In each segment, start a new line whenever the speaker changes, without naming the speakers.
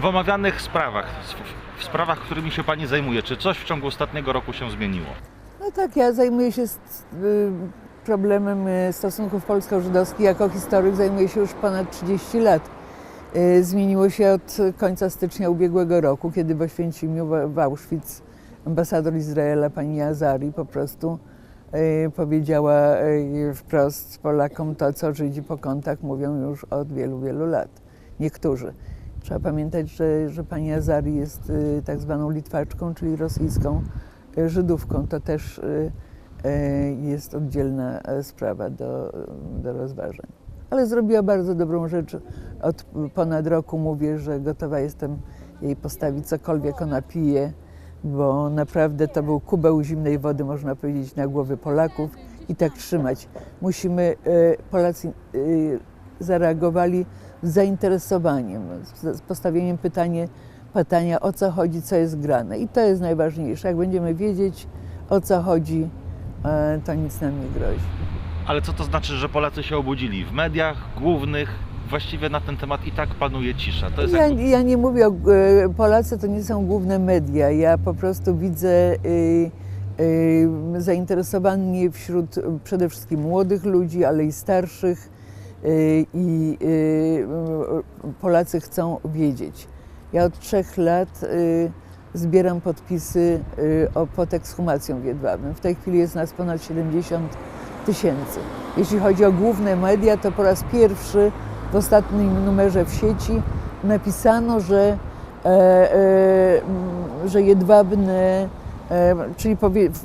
W omawianych sprawach, w sprawach, którymi się Pani zajmuje, czy coś w ciągu ostatniego roku się zmieniło?
No tak, ja zajmuję się y, problemem y, stosunków polsko-żydowskich jako historyk, zajmuję się już ponad 30 lat. Y, Zmieniło się od końca stycznia ubiegłego roku, kiedy w Oświęcimiu, w- Auschwitz, ambasador Izraela, pani Azari, po prostu powiedziała wprost Polakom to, co Żydzi po kątach mówią już od wielu, wielu lat. Niektórzy. Trzeba pamiętać, że, że pani Azari jest y, tak zwaną Litwaczką, czyli rosyjską y, Żydówką. To też y, jest oddzielna e, sprawa do, do rozważań. Ale zrobiła bardzo dobrą rzecz. Od ponad roku mówię, że gotowa jestem jej postawić cokolwiek ona pije, bo naprawdę to był kubeł zimnej wody, można powiedzieć, na głowy Polaków i tak trzymać. Musimy, Polacy zareagowali z zainteresowaniem, z postawieniem pytanie, pytania o co chodzi, co jest grane. I to jest najważniejsze. Jak będziemy wiedzieć o co chodzi, e, to nic nam nie grozi.
Ale co to znaczy, że Polacy się obudzili? W mediach głównych właściwie na ten temat i tak panuje cisza. To jest
Ja,
jakby...
ja nie mówię o e, Polacy, to nie są główne media. Ja po prostu widzę y, y, zainteresowanie wśród przede wszystkim młodych ludzi, ale i starszych. Y, I y, y, Polacy chcą wiedzieć. Ja od trzech lat zbieram podpisy o, pod ekshumacją w Jedwabnem. W tej chwili jest nas ponad 70 tysięcy. Jeśli chodzi o główne media, to po raz pierwszy w ostatnim numerze w sieci napisano, że, e, e, że Jedwabne, e, czyli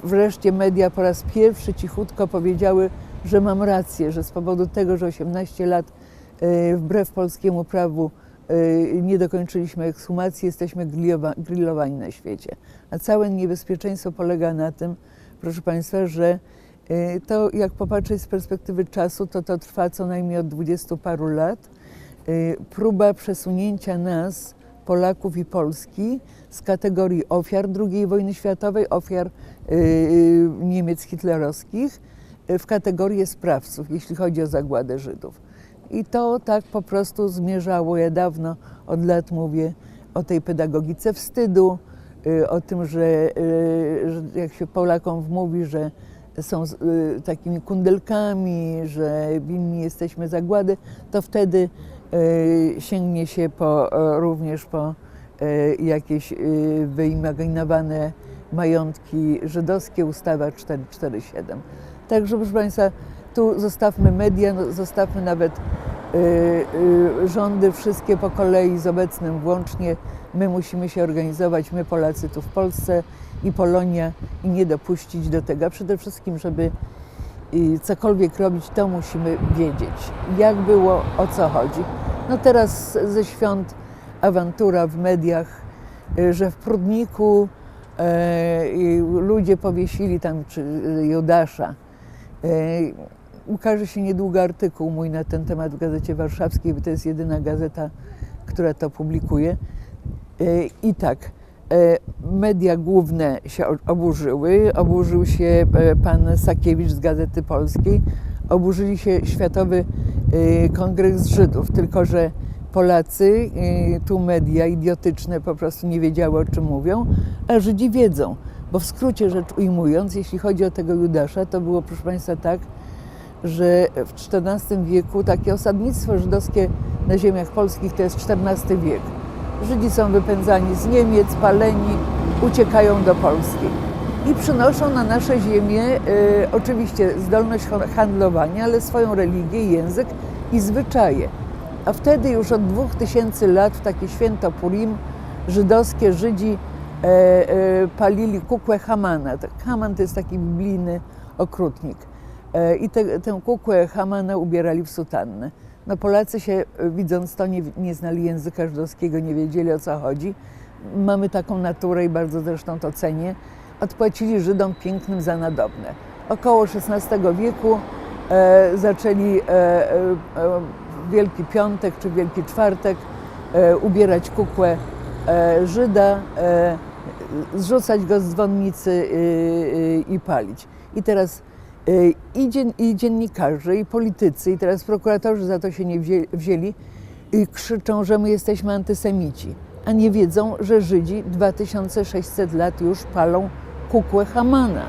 wreszcie media po raz pierwszy cichutko powiedziały, że mam rację, że z powodu tego, że 18 lat e, wbrew polskiemu prawu e, nie dokończyliśmy ekshumacji, jesteśmy grillowa, grillowani na świecie. A całe niebezpieczeństwo polega na tym, proszę Państwa, że e, to jak popatrzeć z perspektywy czasu, to to trwa co najmniej od dwudziestu paru lat. Próba przesunięcia nas, Polaków i Polski, z kategorii ofiar II wojny światowej, ofiar Niemiec hitlerowskich, w kategorię sprawców, jeśli chodzi o zagładę Żydów. I to tak po prostu zmierzało. Ja dawno od lat mówię o tej pedagogice wstydu, y, o tym, że, y, że jak się Polakom wmówi, że są y, takimi kundelkami, że winni jesteśmy zagłady, to wtedy y, sięgnie się po, również po jakieś y, wyimaginowane majątki żydowskie, ustawa 447. Także proszę Państwa, tu zostawmy media, no, zostawmy nawet y, y, rządy, wszystkie po kolei z obecnym włącznie. My musimy się organizować, my Polacy tu w Polsce i Polonia i nie dopuścić do tego. A przede wszystkim, żeby y, cokolwiek robić, to musimy wiedzieć, jak było, o co chodzi. No teraz ze świąt awantura w mediach, że w Prudniku e, ludzie powiesili tam czy Judasza. E, Ukaże się niedługo artykuł mój na ten temat w Gazecie Warszawskiej, bo to jest jedyna gazeta, która to publikuje. E, I tak, e, media główne się oburzyły. Oburzył się pan Sakiewicz z Gazety Polskiej. Oburzyli się Światowy Kongres Żydów, tylko że Polacy, tu media idiotyczne po prostu nie wiedziały o czym mówią, a Żydzi wiedzą. Bo w skrócie rzecz ujmując, jeśli chodzi o tego Judasza, to było proszę Państwa tak, że w XIV wieku takie osadnictwo żydowskie na ziemiach polskich to jest XIV wiek. Żydzi są wypędzani z Niemiec, paleni, uciekają do Polski i przynoszą na nasze ziemię e, oczywiście zdolność handlowania, ale swoją religię, język i zwyczaje. A wtedy już od 2000 lat w takie święto Purim żydowskie Żydzi palili kukłę Hamana. Tak, Haman to jest taki biblijny okrutnik. E, I te, tę kukłę Hamana ubierali w sutannę. No Polacy się, e, widząc to, nie, nie znali języka żydowskiego, nie wiedzieli o co chodzi. Mamy taką naturę i bardzo zresztą to cenię. Odpłacili Żydom pięknym za nadobne. Około XVI wieku e, zaczęli e, e, e, Wielki Piątek czy Wielki Czwartek e, ubierać kukłę e, Żyda, e, zrzucać go z dzwonnicy y, i palić. I teraz i, dzien, i dziennikarze, i politycy, i teraz prokuratorzy za to się nie wzię- wzięli i krzyczą, że my jesteśmy antysemici. a nie wiedzą, że Żydzi 2600 lat już palą kukłę Hamana,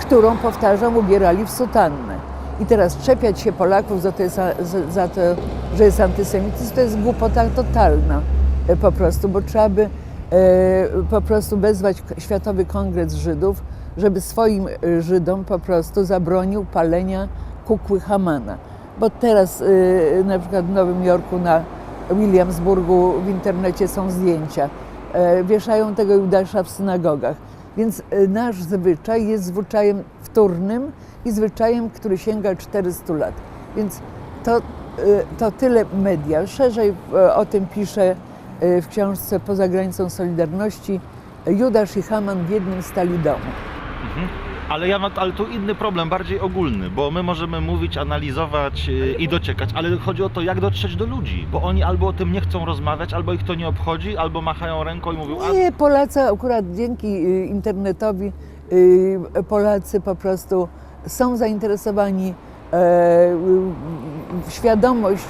którą, powtarzam, ubierali w sutannę. I teraz czepiać się Polaków za to, jest, za, to że jest antysemityzm, to jest głupota totalna e, po prostu, bo trzeba by e, po prostu wezwać Światowy Kongres Żydów, żeby swoim e, Żydom po prostu zabronił palenia kukły Hamana. Bo teraz e, na przykład w Nowym Jorku na Williamsburgu w internecie są zdjęcia. E, Wieszają tego Judasza w synagogach. Więc e, nasz zwyczaj jest zwyczajem wtórnym i zwyczajem, który sięga 400 lat. Więc to, e, to tyle media. Szerzej e, o tym pisze e, w książce Poza granicą Solidarności Judasz i Haman w jednym stali domu.
Mhm. Ale ja mam ale tu inny problem, bardziej ogólny, bo my możemy mówić, analizować yy, i dociekać, ale chodzi o to, jak dotrzeć do ludzi, bo oni albo o tym nie chcą rozmawiać, albo ich to nie obchodzi, albo machają ręką i mówią, a
Nie, Polacy akurat dzięki internetowi Polacy po prostu są zainteresowani e, świadomość,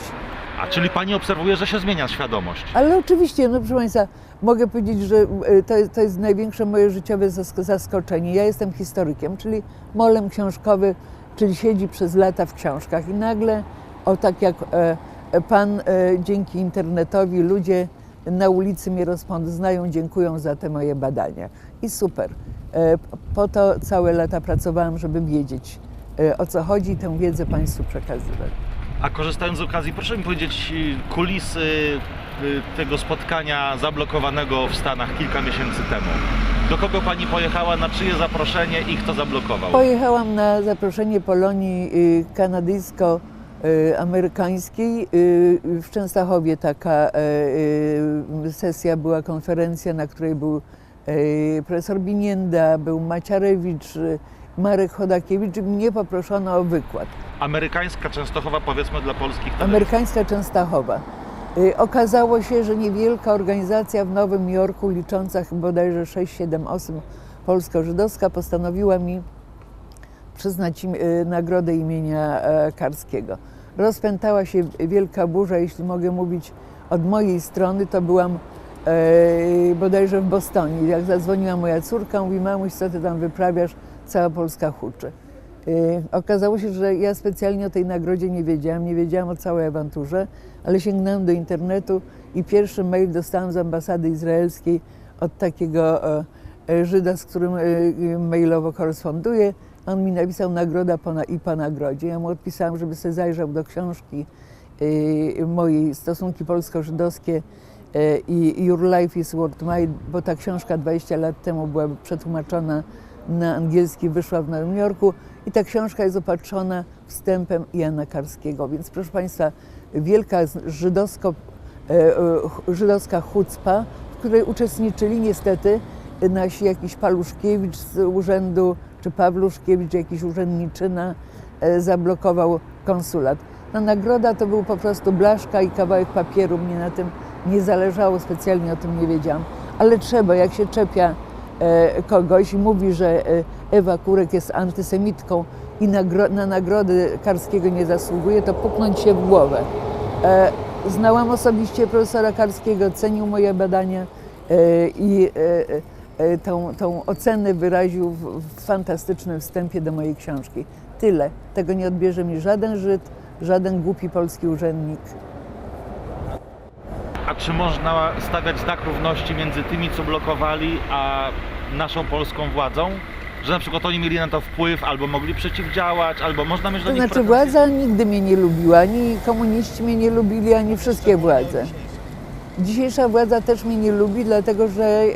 A czyli pani obserwuje, że się zmienia świadomość.
ale oczywiście, no proszę Państwa, mogę powiedzieć, że y, to to jest największe moje życiowe zask- zaskoczenie. Ja jestem historykiem, czyli molem książkowy, czyli siedzi przez lata w książkach i nagle, o tak jak e, e, Pan e, dzięki internetowi, ludzie na ulicy mnie rozpoznają, dziękują za te moje badania. I super. E, Po to całe lata pracowałam, żeby wiedzieć, e, o co chodzi i tę wiedzę Państwu przekazywać.
A korzystając z okazji, proszę mi powiedzieć yy, kulisy yy, tego spotkania zablokowanego w Stanach kilka miesięcy temu. Do kogo pani pojechała, na czyje zaproszenie i kto zablokował?
Pojechałam na zaproszenie Polonii y, kanadyjsko-amerykańskiej. Y, W Częstochowie taka y, y, sesja była, konferencja, na której był y, profesor Binienda, był Maciarewicz, y, Marek Chodakiewicz. Mnie poproszono o wykład.
Amerykańska Częstochowa, powiedzmy dla polskich telewizji.
Amerykańska Częstochowa. Y, Okazało się, że niewielka organizacja w Nowym Jorku, licząca bodajże 6-7 osób, polsko-żydowska, postanowiła mi przyznać im y, nagrodę imienia e, Karskiego. Rozpętała się wielka burza, jeśli mogę mówić od mojej strony, to byłam e, bodajże w Bostonie. Jak zadzwoniła moja córka, mówi, mamuś, co ty tam wyprawiasz? Cała Polska huczy. Y, Okazało się, że ja specjalnie o tej nagrodzie nie wiedziałam, nie wiedziałam o całej awanturze, ale sięgnęłam do internetu i pierwszy mail dostałam z ambasady izraelskiej od takiego e, e, Żyda, z którym e, mailowo koresponduję. On mi napisał nagroda po, na- i po nagrodzie. Ja mu odpisałam, żeby sobie zajrzał do książki mojej Stosunki polsko-żydowskie i Your Life is Worth Mine, bo ta książka 20 lat temu była przetłumaczona na angielski, wyszła w Nowym Jorku i ta książka jest opatrzona wstępem Jana Karskiego. Więc proszę Państwa, wielka żydowsko, e, e, żydowska chucpa, w której uczestniczyli niestety nasi jakiś Paluszkiewicz z urzędu, czy Pawluszkiewicz, jakiś urzędniczyna e, zablokował konsulat. No, nagroda to był po prostu blaszka i kawałek papieru. Mnie na tym nie zależało, specjalnie o tym nie wiedziałam. Ale trzeba, jak się czepia kogoś i mówi, że e, Ewa Kurek jest antysemitką i na nagrody Karskiego nie zasługuje, to puknąć się w głowę. E, znałam osobiście profesora Karskiego, cenił moje badania e, i e, e, tą, tą ocenę wyraził w fantastycznym wstępie do mojej książki. Tyle. Tego nie odbierze mi żaden Żyd, żaden głupi polski urzędnik.
A czy można stawiać znak równości między tymi, co blokowali, a naszą polską władzą? Że na przykład oni mieli na to wpływ, albo mogli przeciwdziałać, albo można mieć do
To
nich
znaczy
pretensje?
władza nigdy mnie nie lubiła, ani komuniści mnie nie lubili, ani wszystkie władze. Dzisiejsza władza też mnie nie lubi, dlatego że e, e,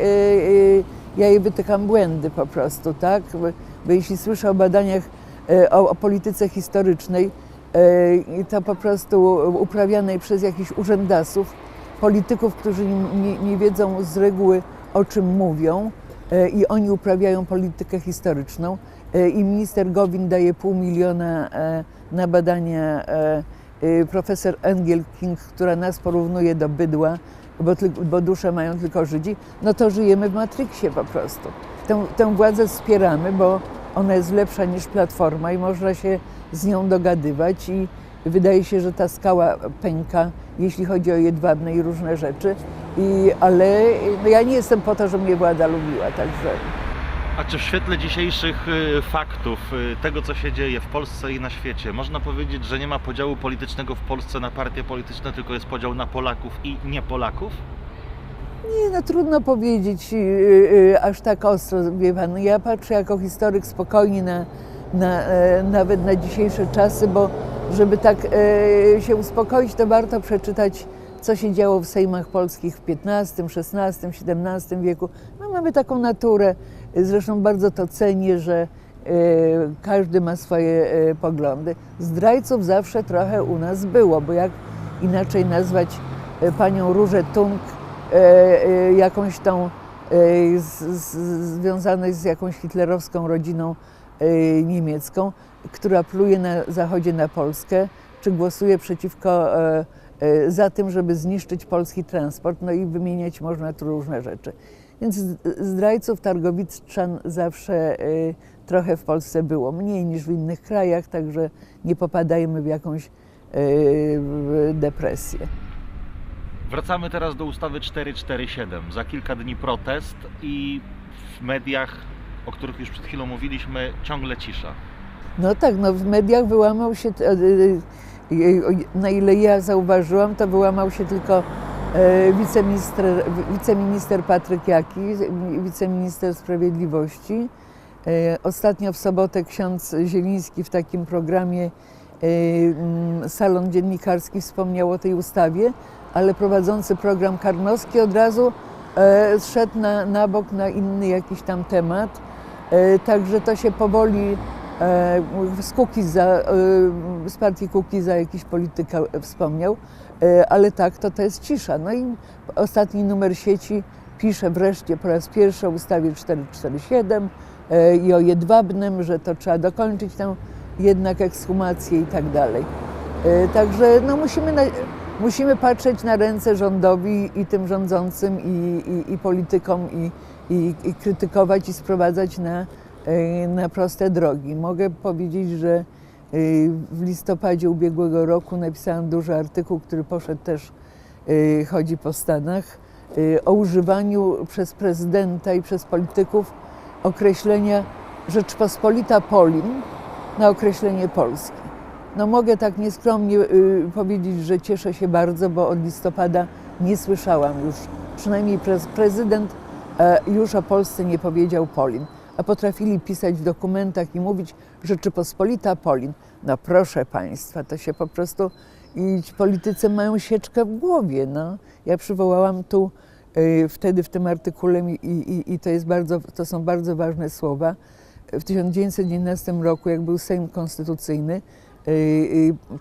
ja jej wytykam błędy po prostu, tak? Bo, bo jeśli słyszę o badaniach e, o, o polityce historycznej, to po prostu uprawianej przez jakichś urzędasów, polityków, którzy nie, nie, wiedzą z reguły o czym mówią e, i oni uprawiają politykę historyczną e, i minister Gowin daje pół miliona e, na badania profesor Engel King, która nas porównuje do bydła, bo, bo dusze mają tylko Żydzi, no to żyjemy w Matrixie po prostu. Tę, tę władzę wspieramy, bo ona jest lepsza niż Platforma i można się z nią dogadywać i, wydaje się, że ta skała pęka, jeśli chodzi o jedwabne i różne rzeczy. I, ale no ja nie jestem po to, żeby mnie władza lubiła, także
A czy w świetle dzisiejszych y, faktów, y, tego co się dzieje w Polsce i na świecie, można powiedzieć, że nie ma podziału politycznego w Polsce na partie polityczne, tylko jest podział na Polaków i nie Polaków?
Nie, no trudno powiedzieć yy, yy, aż tak ostro, wie pan. Ja patrzę jako historyk spokojnie na, na, e, nawet na dzisiejsze czasy, bo żeby tak e, się uspokoić, to warto przeczytać, co się działo w sejmach polskich w XV, XVI, XVII wieku. No, mamy taką naturę, zresztą bardzo to cenię, że e, każdy ma swoje poglądy. Zdrajców zawsze trochę u nas było, bo jak inaczej nazwać panią Różę Tunk, e, jakąś tą związanej z jakąś hitlerowską rodziną niemiecką, która pluje na zachodzie na Polskę, czy głosuje przeciwko e, e, za tym, żeby zniszczyć polski transport, no i wymieniać można tu różne rzeczy. Więc zdrajców targowiczan zawsze e, trochę w Polsce było, mniej niż w innych krajach, także nie popadajmy w jakąś e, depresję.
Wracamy teraz do ustawy 447. Za kilka dni protest i w mediach, o których już przed chwilą mówiliśmy, ciągle cisza.
No tak, no w mediach wyłamał się, e, e, e, na ile ja zauważyłam, to wyłamał się tylko wiceminister, wiceminister Patryk Jaki, wiceminister sprawiedliwości. Ostatnio w sobotę ksiądz Zieliński w takim programie Salon Dziennikarski wspomniał o tej ustawie, ale prowadzący program Karnowski od razu e, zszedł na, na bok na inny jakiś tam temat. E, Także to się powoli e, z Kukiza, e, z partii jakiś polityka wspomniał, ale tak, to to jest cisza. No i ostatni numer sieci pisze wreszcie po raz pierwszy o ustawie 447 e, i o jedwabnym, że to trzeba dokończyć tę jednak ekshumację i tak dalej. Także no musimy, na, musimy patrzeć na ręce rządowi i tym rządzącym i, i, i politykom i, i, i krytykować i sprowadzać na, e, na proste drogi. Mogę powiedzieć, że e, w listopadzie ubiegłego roku napisałam duży artykuł, który poszedł też, e, chodzi po Stanach, o używaniu przez prezydenta i przez polityków określenia Rzeczpospolita Polin na określenie Polski. No mogę tak nieskromnie y, powiedzieć, że cieszę się bardzo, bo od listopada nie słyszałam już, przynajmniej prez, prezydent e, już o Polsce nie powiedział Polin, a potrafili pisać w dokumentach i mówić Rzeczypospolita Polin. No proszę Państwa, to się po prostu i politycy mają sieczkę w głowie. No. Ja przywołałam tu y, wtedy w tym artykule i, i, i to, jest bardzo, to są bardzo ważne słowa. W 1911 roku, jak był Sejm Konstytucyjny,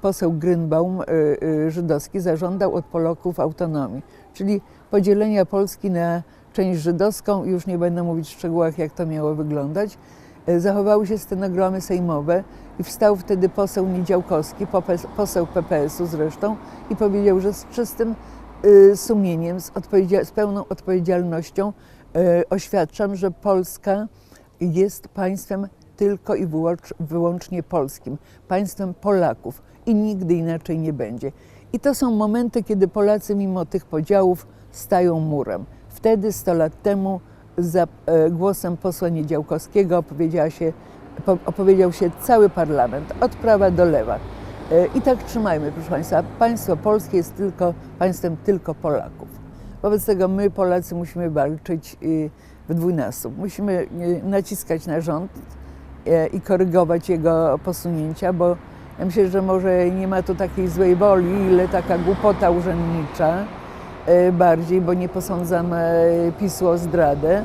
poseł Grynbaum, y, y, żydowski, zażądał od Polaków autonomii, czyli podzielenia Polski na część żydowską. Już nie będę mówić w szczegółach, jak to miało wyglądać. Y, Zachowały się stenogramy sejmowe i wstał wtedy poseł Niedziałkowski, poseł PPS-u zresztą, i powiedział, że z czystym y, sumieniem, z, z pełną odpowiedzialnością y, oświadczam, że Polska jest państwem tylko i wyłącz- wyłącznie polskim, państwem Polaków i nigdy inaczej nie będzie. I to są momenty, kiedy Polacy mimo tych podziałów stają murem. Wtedy, 100 lat temu, za e, głosem posła Niedziałkowskiego opowiedziała się, po, opowiedział się cały parlament, od prawa do lewa. E, I tak trzymajmy, proszę Państwa. Państwo polskie jest tylko państwem tylko Polaków. Wobec tego my, Polacy, musimy walczyć y, w dwójnasób. Musimy y, naciskać na rząd i korygować jego posunięcia, bo ja myślę, że może nie ma tu takiej złej woli, ile taka głupota urzędnicza e, bardziej, bo nie posądzam e, PiSu o zdradę.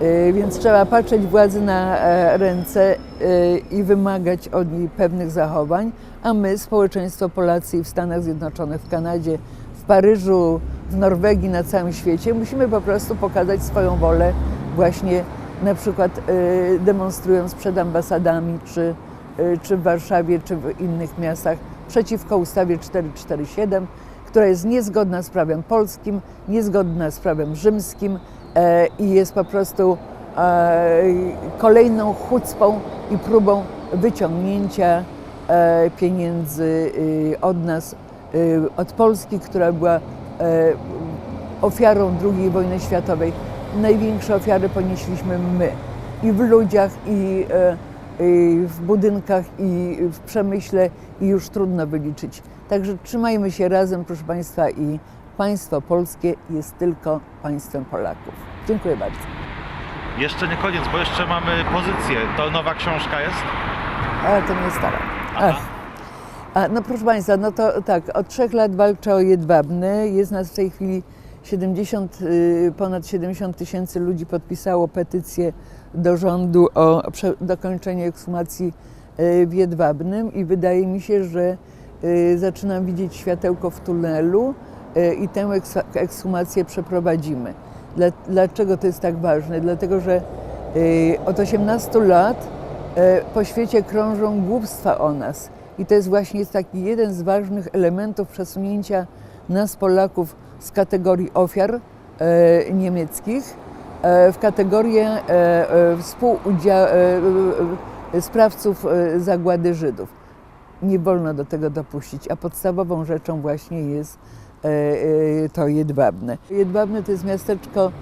E, Więc trzeba patrzeć władzy na e, ręce e, i wymagać od niej pewnych zachowań, a my, społeczeństwo Polacy w Stanach Zjednoczonych, w Kanadzie, w Paryżu, w Norwegii, na całym świecie, musimy po prostu pokazać swoją wolę właśnie na przykład e, demonstrując przed ambasadami, czy, e, czy w Warszawie, czy w innych miastach przeciwko ustawie 447, która jest niezgodna z prawem polskim, niezgodna z prawem rzymskim e, i jest po prostu e, kolejną chucpą i próbą wyciągnięcia e, pieniędzy e, od nas, od Polski, która była ofiarą II wojny światowej. Największe ofiary ponieśliśmy my i w ludziach, i, e, i w budynkach, i w przemyśle, i już trudno wyliczyć. Także trzymajmy się razem, proszę Państwa, i państwo polskie jest tylko państwem Polaków. Dziękuję bardzo.
Jeszcze nie koniec, bo jeszcze mamy pozycję. To nowa książka jest?
Ale to nie stara. Ach. A, no proszę Państwa, no to tak, od trzech lat walczę o jedwabny. Jest nas w tej chwili 70, y, ponad 70 tysięcy ludzi podpisało petycję do rządu o dokończenie ekshumacji y, w jedwabnym i wydaje mi się, że y, zaczynam widzieć światełko w tunelu i tę eks- ekshumację przeprowadzimy. Dla, dlaczego to jest tak ważne? Dlatego, że od 18 lat po świecie krążą głupstwa o nas. I to jest właśnie taki jeden z ważnych elementów przesunięcia nas, Polaków, z kategorii ofiar e, niemieckich e, w kategorię e, sprawców zagłady Żydów. Nie wolno do tego dopuścić, a podstawową rzeczą właśnie jest to Jedwabne. Jedwabne to jest miasteczko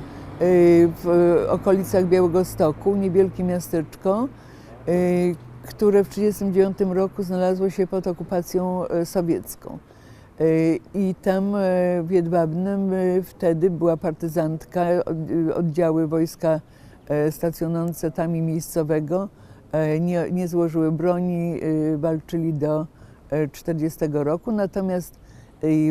w okolicach Białego Stoku, niewielkie miasteczko, które w 1939 roku znalazło się pod okupacją sowiecką. E, I tam e, w Jedwabnym e, wtedy była partyzantka, od- oddziały wojska stacjonujące tam i miejscowego nie, nie złożyły broni, walczyli do 1940 roku, natomiast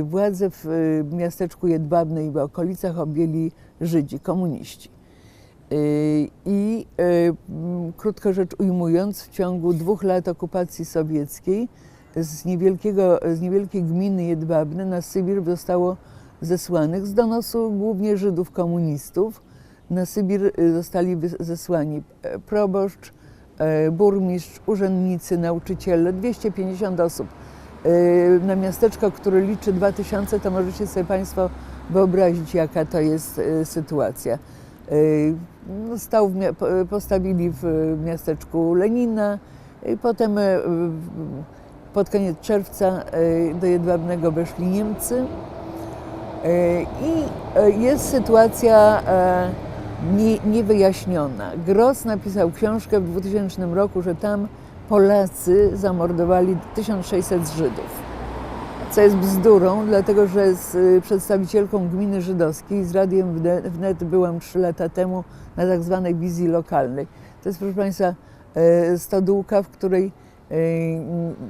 władze w miasteczku Jedwabne i w okolicach objęli Żydzi, komuniści. I krótko rzecz ujmując, w ciągu dwóch lat okupacji sowieckiej z, niewielkiego, z niewielkiej gminy Jedwabne na Sybir zostało zesłanych z donosu głównie Żydów komunistów. Na Sybir y, zostali zesłani e, proboszcz, e, burmistrz, urzędnicy, nauczyciele, 250 osób. E, Na miasteczko, które liczy 2000, to możecie sobie Państwo wyobrazić, jaka to jest sytuacja. No, Stał postawili w miasteczku Lenina, potem pod koniec czerwca e, do Jedwabnego weszli Niemcy. E, I e, jest sytuacja nie, niewyjaśniona. Gross napisał książkę w 2000 roku, że tam Polacy zamordowali 1600 Żydów. Co jest bzdurą, dlatego że z przedstawicielką gminy żydowskiej z Radiem Wnet, byłam trzy lata temu na tak zwanej wizji lokalnej. To jest, proszę Państwa, stodółka, w której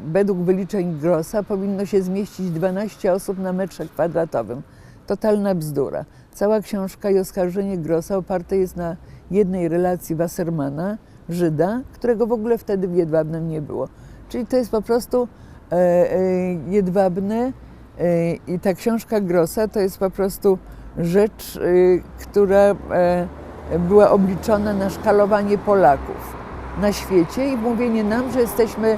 według wyliczeń Grossa powinno się zmieścić 12 osób na metrze kwadratowym. Totalna bzdura. Cała książka i oskarżenie Grossa oparte jest na jednej relacji Wassermana, Żyda, którego w ogóle wtedy w Jedwabnem nie było. Czyli to jest po prostu e, e, Jedwabne e, i ta książka Grossa to jest po prostu rzecz, e, która e, była obliczona na szkalowanie Polaków na świecie i mówienie nam, że jesteśmy,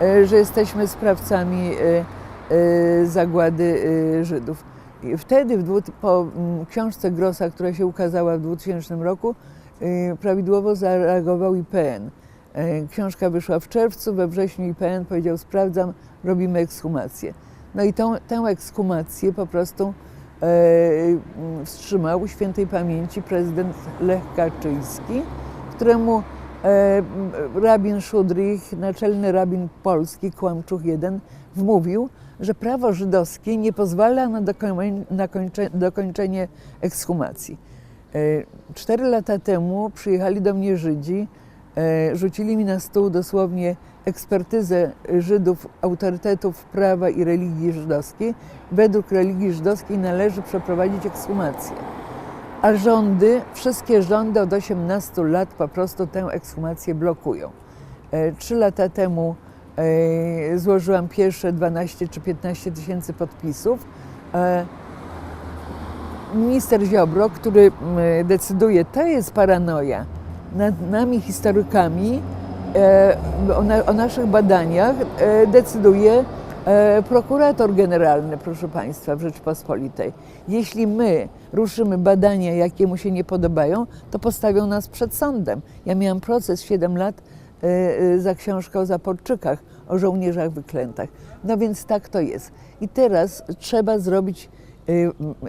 e, że jesteśmy sprawcami e, e, zagłady Żydów. I wtedy, po mm, książce Grossa, która się ukazała w 2000 roku, prawidłowo zareagował IPN. Książka wyszła w czerwcu, we wrześniu IPN powiedział: Sprawdzam, robimy ekshumację. No i tą, tę ekshumację po prostu mm, wstrzymał świętej pamięci prezydent Lech Kaczyński, któremu rabin Szudrych, naczelny rabin polski, Kłamczuch I, wmówił, że prawo żydowskie nie pozwala na dokoń- na kończe- dokończenie ekshumacji. E, Cztery lata temu przyjechali do mnie Żydzi, e, rzucili mi na stół dosłownie ekspertyzę Żydów, autorytetów prawa i religii żydowskiej. Według religii żydowskiej należy przeprowadzić ekshumację. A rządy, wszystkie rządy od 18 lat po prostu tę ekshumację blokują. E, Trzy lata temu e, złożyłam pierwsze 12 czy 15 tysięcy podpisów. E, Minister Ziobro, który decyduje, to jest paranoja nad nami historykami, o, na, o naszych badaniach decyduje prokurator generalny, proszę Państwa, w Rzeczpospolitej. Jeśli my ruszymy badania, jakie mu się nie podobają, to postawią nas przed sądem. Ja miałam proces 7 lat e, e, za książkę o Zaporczykach, o żołnierzach wyklętach. No więc tak to jest. I teraz trzeba zrobić,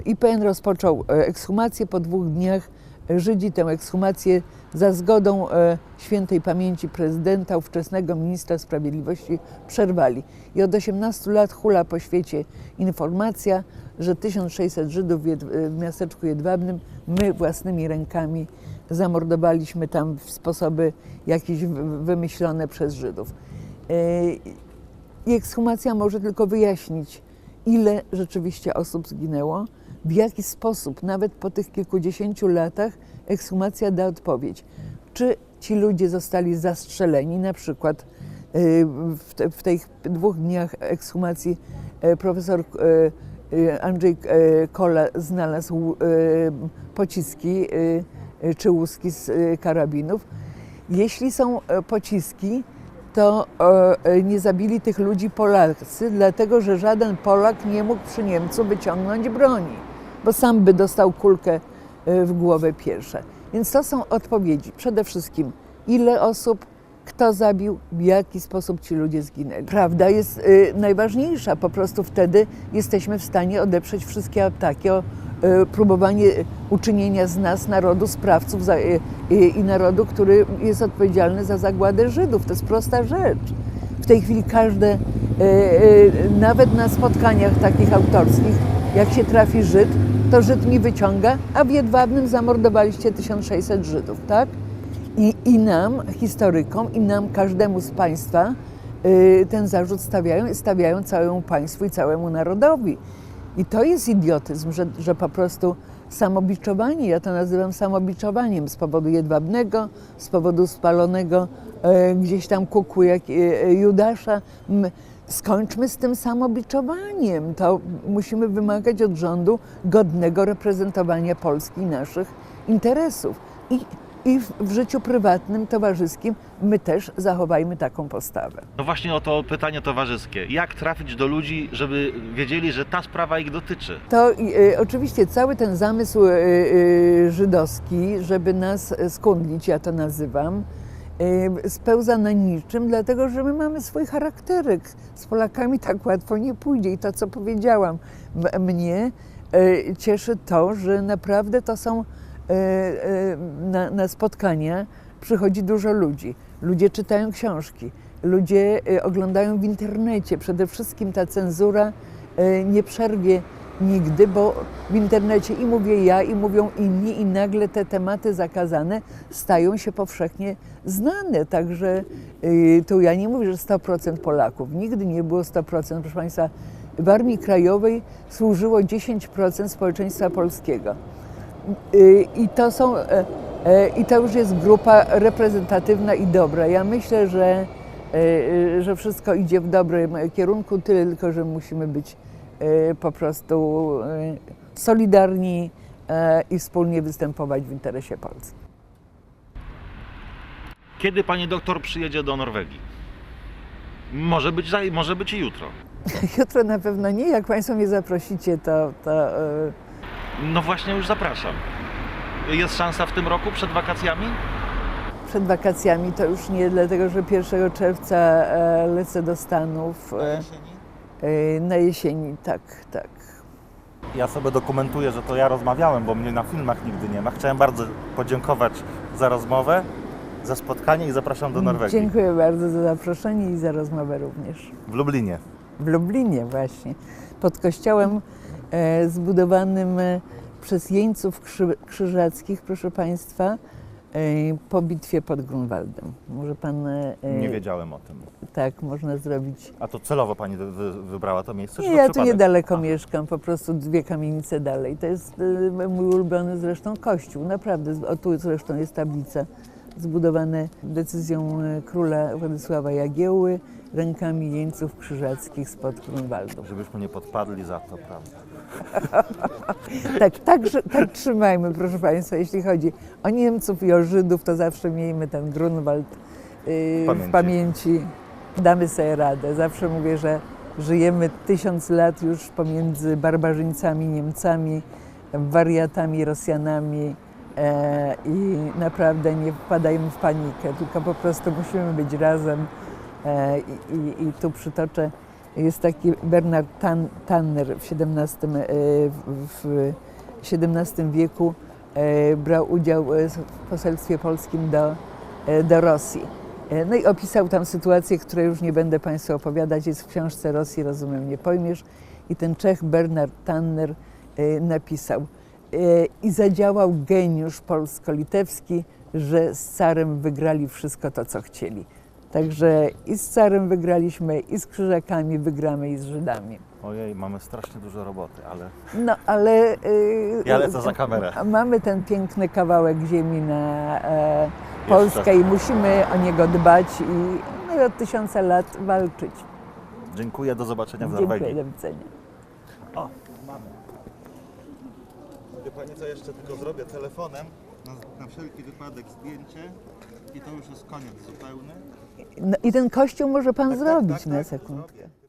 IPN rozpoczął e, ekshumację po dwóch dniach. Żydzi tę ekshumację za zgodą e, świętej pamięci prezydenta, ówczesnego ministra sprawiedliwości przerwali. I od 18 lat hula po świecie informacja, że 1600 Żydów w Jed- w miasteczku Jedwabnym my własnymi rękami zamordowaliśmy tam w sposoby jakieś wymyślone przez Żydów. E, I ekshumacja może tylko wyjaśnić, ile rzeczywiście osób zginęło, w jaki sposób, nawet po tych kilkudziesięciu latach, ekshumacja da odpowiedź. Czy ci ludzie zostali zastrzeleni, na przykład y, w, te, w tych dwóch dniach ekshumacji e, profesor e, e, Andrzej Kola znalazł pociski czy łuski z karabinów. Jeśli są pociski, to nie zabili tych ludzi Polacy, dlatego że żaden Polak nie mógł przy Niemcu wyciągnąć broni, bo sam by dostał kulkę e, w głowę pierwsze. Więc to są odpowiedzi. Przede wszystkim, ile osób, kto zabił, w jaki sposób ci ludzie zginęli. Prawda jest y, najważniejsza, po prostu wtedy jesteśmy w stanie odeprzeć wszystkie ataki o y, próbowanie uczynienia z nas narodu sprawców za, y, y, i narodu, który jest odpowiedzialny za zagładę Żydów. To jest prosta rzecz. W tej chwili każde, y, y, nawet na spotkaniach takich autorskich, jak się trafi Żyd, to Żyd mi wyciąga, a w Jedwabnym zamordowaliście 1600 Żydów, tak? I, I nam, historykom, i nam, każdemu z Państwa y, ten zarzut stawiają i stawiają całemu państwu i całemu narodowi. I to jest idiotyzm, że, że po prostu samobiczowanie, ja to nazywam samobiczowaniem z powodu jedwabnego, z powodu spalonego e, gdzieś tam kuku jak e, Judasza. Skończmy z tym samobiczowaniem. To musimy wymagać od rządu godnego reprezentowania Polski i naszych interesów. I, i w, w życiu prywatnym, towarzyskim my też zachowajmy taką postawę.
No właśnie o to pytanie towarzyskie. Jak trafić do ludzi, żeby wiedzieli, że ta sprawa ich dotyczy?
To y, oczywiście cały ten zamysł y, y, żydowski, żeby nas skundlić, ja to nazywam, spełza na niczym, dlatego że my mamy swój charakterek. Z Polakami tak łatwo nie pójdzie. I to, co powiedziałam, mnie y, cieszy to, że naprawdę to są y, y, na, na spotkania przychodzi dużo ludzi. Ludzie czytają książki, ludzie oglądają w internecie. Przede wszystkim ta cenzura nie przerwie nigdy, bo w internecie i mówię ja, i mówią inni, i nagle te tematy zakazane stają się powszechnie znane. Także y, tu ja nie mówię, że 100% Polaków. Nigdy nie było 100%. Proszę Państwa, w Armii Krajowej służyło 10% społeczeństwa polskiego. Y, I to są, e, e, i to już jest grupa reprezentatywna i dobra. Ja myślę, że, e, że wszystko idzie w dobrym kierunku, tyle tylko, że musimy być po prostu e, solidarni e, i wspólnie występować w interesie Polski.
Kiedy pani doktor przyjedzie do Norwegii? Może być, może być i jutro.
Jutro na pewno nie, jak Państwo mnie zaprosicie, to, to
No właśnie już zapraszam. Jest szansa w tym roku przed wakacjami?
przed wakacjami to już nie, dlatego że 1 czerwca e, lecę do Stanów. e, e, Na jesieni, tak, tak.
Ja sobie dokumentuję, że to ja rozmawiałem, bo mnie na filmach nigdy nie ma. Chciałem bardzo podziękować za rozmowę, za spotkanie i zapraszam do Norwegii.
Dziękuję bardzo za zaproszenie i za rozmowę również.
W Lublinie.
W Lublinie właśnie, pod kościołem e, zbudowanym e, przez jeńców krzy, krzyżackich, proszę Państwa, po bitwie pod Grunwaldem. Może Pan... e,
Nie wiedziałem o tym.
Tak, można zrobić.
A to celowo pani wy, wy, wybrała to miejsce?
Nie, ja tu niedaleko
Aha.
mieszkam, po prostu dwie kamienice dalej. To jest e, mój ulubiony zresztą kościół, naprawdę. O tu zresztą jest tablica zbudowane decyzją króla Władysława Jagiełły rękami jeńców krzyżackich spod Grunwaldu.
Żebyśmy nie podpadli za to, prawda?
Tak, tak, tak trzymajmy, proszę Państwa, jeśli chodzi o Niemców i o Żydów, to zawsze miejmy ten Grunwald yy, w
pamięci.
Damy sobie radę. Zawsze mówię, że żyjemy tysiąc lat już pomiędzy barbarzyńcami, Niemcami, wariatami, Rosjanami e, i naprawdę nie wpadajmy w panikę, tylko po prostu musimy być razem I, i, I tu przytoczę, jest taki Bernard Tan, Tanner w XVII, e, w, XVII wieku e, brał udział e, w poselstwie polskim do, e, do Rosji. E, No i opisał tam sytuację, której już nie będę Państwu opowiadać, jest w książce Rosji, rozumiem, nie pojmiesz. I ten Czech Bernard Tanner e, napisał e, i zadziałał geniusz polsko-litewski, że z carem wygrali wszystko to, co chcieli. Także i z carem wygraliśmy, i z krzyżakami wygramy, i z Żydami.
Ojej, mamy strasznie dużo roboty, ale
No, ale... Yy,
Ja lecę za kamerę.
Mamy ten piękny kawałek ziemi na e, Polskę i musimy o niego dbać i, no, od tysiąca lat walczyć.
dziękuję, do zobaczenia w
Dziękuję,
Norwegii.
do widzenia.
O, mamy. Wie Pani co, jeszcze tylko zrobię telefonem na, na wszelki wypadek zdjęcie i to już jest koniec zupełny.
No, I ten kościół może Pan
Tak, tak,
zrobić
tak,
na sekundkę.
zrobię.